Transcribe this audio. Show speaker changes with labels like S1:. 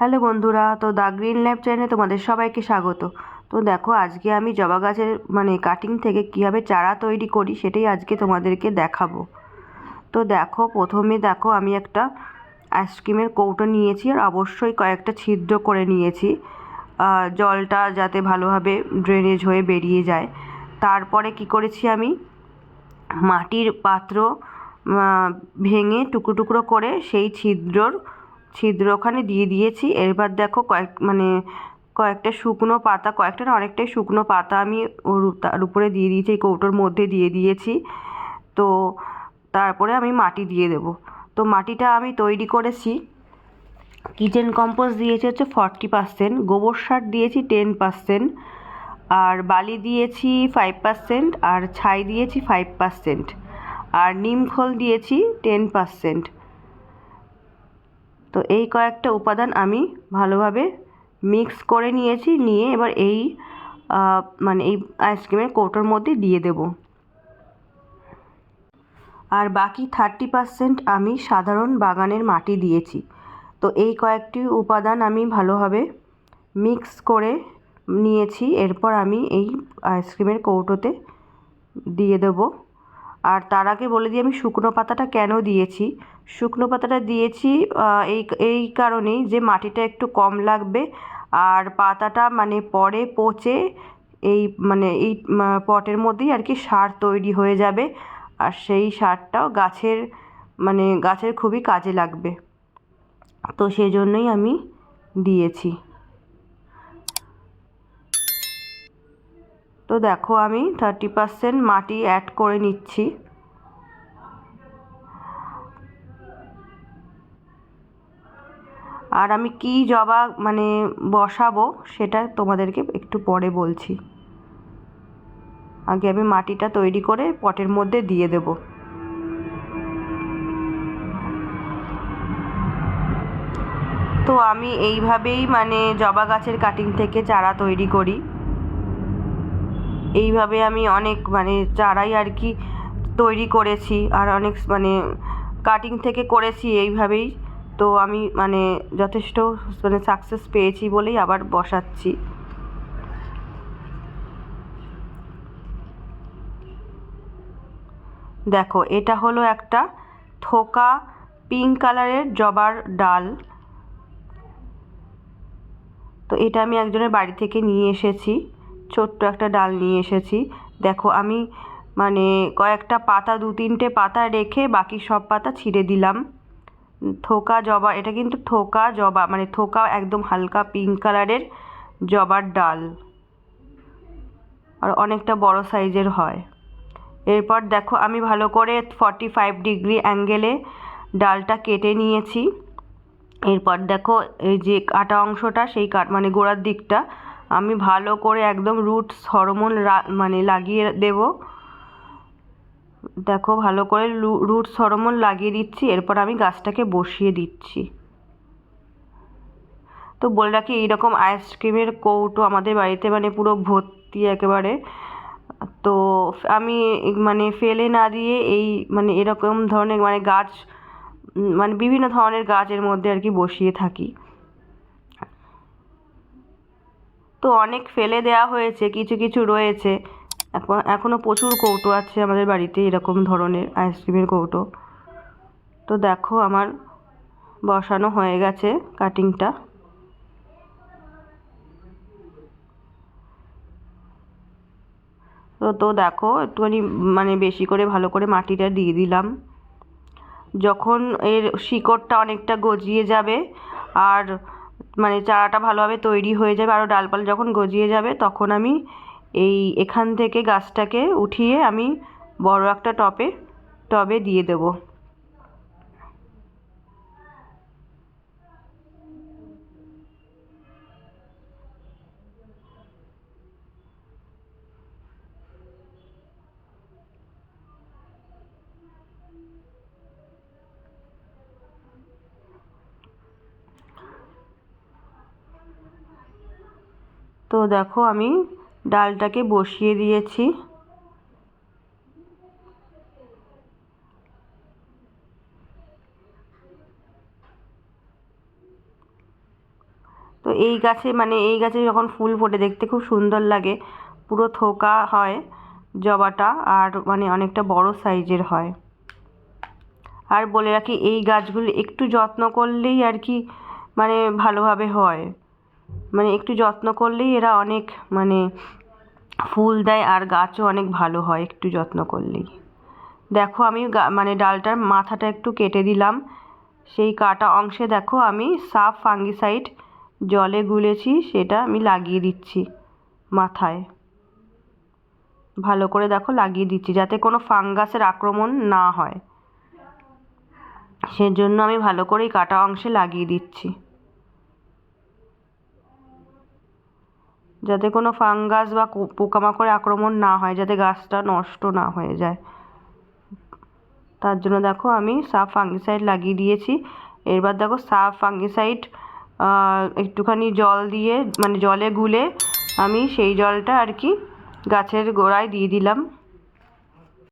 S1: Hello বন্ধুরা, তো the green lab চ্যানেলে তোমাদের সবাইকে স্বাগত। তো দেখো, আজকে আমি জবা গাছের মানে কাটিং থেকে কীভাবে চারা তৈরি করি সেটাই আজকে তোমাদেরকে দেখাবো। তো দেখো, প্রথমে দেখো, আমি একটা আইসক্রিমের কৌটো নিয়েছি আর অবশ্যই কয়েকটা ছিদ্র করে নিয়েছি। জলটা যাতে ভালোভাবে ড্রেনেজ হয়ে বেরিয়ে যায়। তারপরে কি করেছি আমি, মাটির পাত্র ভেঙে টুকরো টুকরো করে সেই ছিদ্রর ছিদ্র ওখানে দিয়ে দিয়েছি। এবার দেখো কয়েক মানে কয়েকটা শুকনো পাতা, কয়েকটা না, অনেকটাই শুকনো পাতা আমি ওর তার উপরে দিয়ে দিয়েছি, এই কৌটোর মধ্যে দিয়ে দিয়েছি। তো তারপরে আমি মাটি দিয়ে দেবো। তো মাটিটা আমি তৈরি করেছি। কিচেন কম্পোস্ট দিয়েছি হচ্ছে ফর্টি পার্সেন্ট, গোবর সার দিয়েছি টেন পার্সেন্ট, আর বালি দিয়েছি ফাইভ পার্সেন্ট, আর ছাই দিয়েছি ফাইভ পার্সেন্ট, আর নিম খোল দিয়েছি টেন পার্সেন্ট। তো এই কয়েকটা উপাদান আমি ভালোভাবে মিক্স করে নিয়েছি, নিয়ে এবার এই মানে এই আইসক্রিমের কৌটোর মধ্যে দিয়ে দেব। আর বাকি থার্টি পার্সেন্ট আমি সাধারণ বাগানের মাটি দিয়েছি। তো এই কয়েকটি উপাদান আমি ভালোভাবে মিক্স করে নিয়েছি, এরপর আমি এই আইসক্রিমের কৌটোতে দিয়ে দেবো। আর তার আগে বলে দিই, আমি শুকনো পাতাটা কেন দিয়েছি? শুকনো পাতাটা দিয়েছি এই এই কারণেই যে মাটিটা একটু কম লাগবে আর পাতাটা মানে পরে পচে এই মানে এই পটের মধ্যেই আর কি সার তৈরি হয়ে যাবে। আর সেই সারটাও গাছের মানে গাছের খুবই কাজে লাগবে। তো সেই জন্যই আমি দিয়েছি। তো দেখো আমি থার্টি পার্সেন্ট মাটি অ্যাড করে নিচ্ছি। আর আমি কি জবা মানে বসাবো সেটা তোমাদেরকে একটু পরে বলছি। আগে আমি মাটিটা তৈরি করে পটের মধ্যে দিয়ে দেব। তো আমি এইভাবেই মানে জবা গাছের কাটিং থেকে চারা তৈরি করি। এইভাবে আমি অনেক মানে চারাই আর কি তৈরি করেছি আর অনেক মানে কাটিং থেকে করেছি এইভাবেই। তো আমি মানে যথেষ্ট মানে সাকসেস পেয়েছি বলেই আবার বসাচ্ছি। দেখো, এটা হলো একটা থোকা পিঙ্ক কালারের জবার ডাল। তো এটা আমি একজনের বাড়ি থেকে নিয়ে এসেছি। ছোট্ট একটা ডাল নিয়ে এসেছি। দেখো, আমি মানে কয়েকটা পাতা, দু তিনটে পাতা রেখে বাকি সব পাতা ছিঁড়ে দিলাম। থোকা জবা, এটা কিন্তু থোকা জবা মানে থোকা একদম হালকা পিঙ্ক কালারের জবার ডাল। আর অনেকটা বড় সাইজের হয়। এরপর দেখো, আমি ভালো করে ফর্টি ফাইভ ডিগ্রি অ্যাঙ্গেলে ডালটা কেটে নিয়েছি। এরপর দেখো, এই যে কাটা অংশটা, সেই কাট মানে গোড়ার দিকটা আমি ভালো করে একদম রুট হরমোন মানে লাগিয়ে দেব। দেখো, ভালো করে রুট হরমোন লাগিয়ে দিচ্ছি, এরপর আমি গাছটাকে বসিয়ে দিচ্ছি। তো বলে রাখি, এইরকম আইসক্রিমের কৌটো আমাদের বাড়িতে মানে পুরো ভর্তি একেবারে। তো আমি মানে ফেলে না দিয়ে এই মানে এরকম ধরনের মানে গাছ মানে বিভিন্ন ধরনের গাছের মধ্যে আর কি বসিয়ে থাকি। তো অনেক ফেলে দেওয়া হয়েছে, কিছু কিছু রয়েছে। এখন এখনও প্রচুর কৌটো আছে আমাদের বাড়িতে, এরকম ধরনের আইসক্রিমের কৌটো। তো দেখো আমার বসানো হয়ে গেছে কাটিংটা তো তো দেখো একটুখানি মানে বেশি করে ভালো করে মাটিটা দিয়ে দিলাম। যখন এর শিকড়টা অনেকটা গজিয়ে যাবে, আর মানে চারাটা ভালোভাবে তৈরি হয়ে যাবে, আরও ডালপাল যখন গজিয়ে যাবে তখন আমি এই এখান থেকে গাছটাকে উঠিয়ে আমি বড় একটা টপে টবে দিয়ে দেবো। তো দেখো আমি ডালটাকে বসিয়ে দিয়েছি। তো এই গাছে মানে এই গাছে যখন ফুল ফোটে দেখতে খুব সুন্দর লাগে। পুরো থোকা হয় জবাটা আর মানে অনেকটা বড় সাইজের হয়। আর বলে রাখি, এই গাছগুলো একটু যত্ন করলেই আর কি মানে ভালোভাবে হয়। মানে একটু যত্ন করলেই এরা অনেক মানে ফুল দেয় আর গাছও অনেক ভালো হয় একটু যত্ন করলেই। দেখো আমি মানে ডালটার মাথাটা একটু কেটে দিলাম। সেই কাটা অংশে দেখো আমি সাফ ফাঙ্গিসাইড জলে গুলেছি, সেটা আমি লাগিয়ে দিচ্ছি মাথায়। ভালো করে দেখো লাগিয়ে দিচ্ছি যাতে কোনো ফাঙ্গাসের আক্রমণ না হয়। সেজন্য আমি ভালো করেই কাটা অংশে লাগিয়ে দিচ্ছি। যাতে কোনো ফাঙ্গাস বা পোকামাকড়ের আক্রমণ না হয়, যাতে গাছটা নষ্ট না হয়ে যায়। তার জন্য দেখো আমি সাফ ফাঙ্গিসাইড লাগিয়ে দিয়েছি। এবার দেখো সাফ ফাঙ্গিসাইড একটুখানি জল দিয়ে মানে জলে গুলে আমি সেই জলটা আর কি গাছের গোড়ায় দিয়ে দিলাম।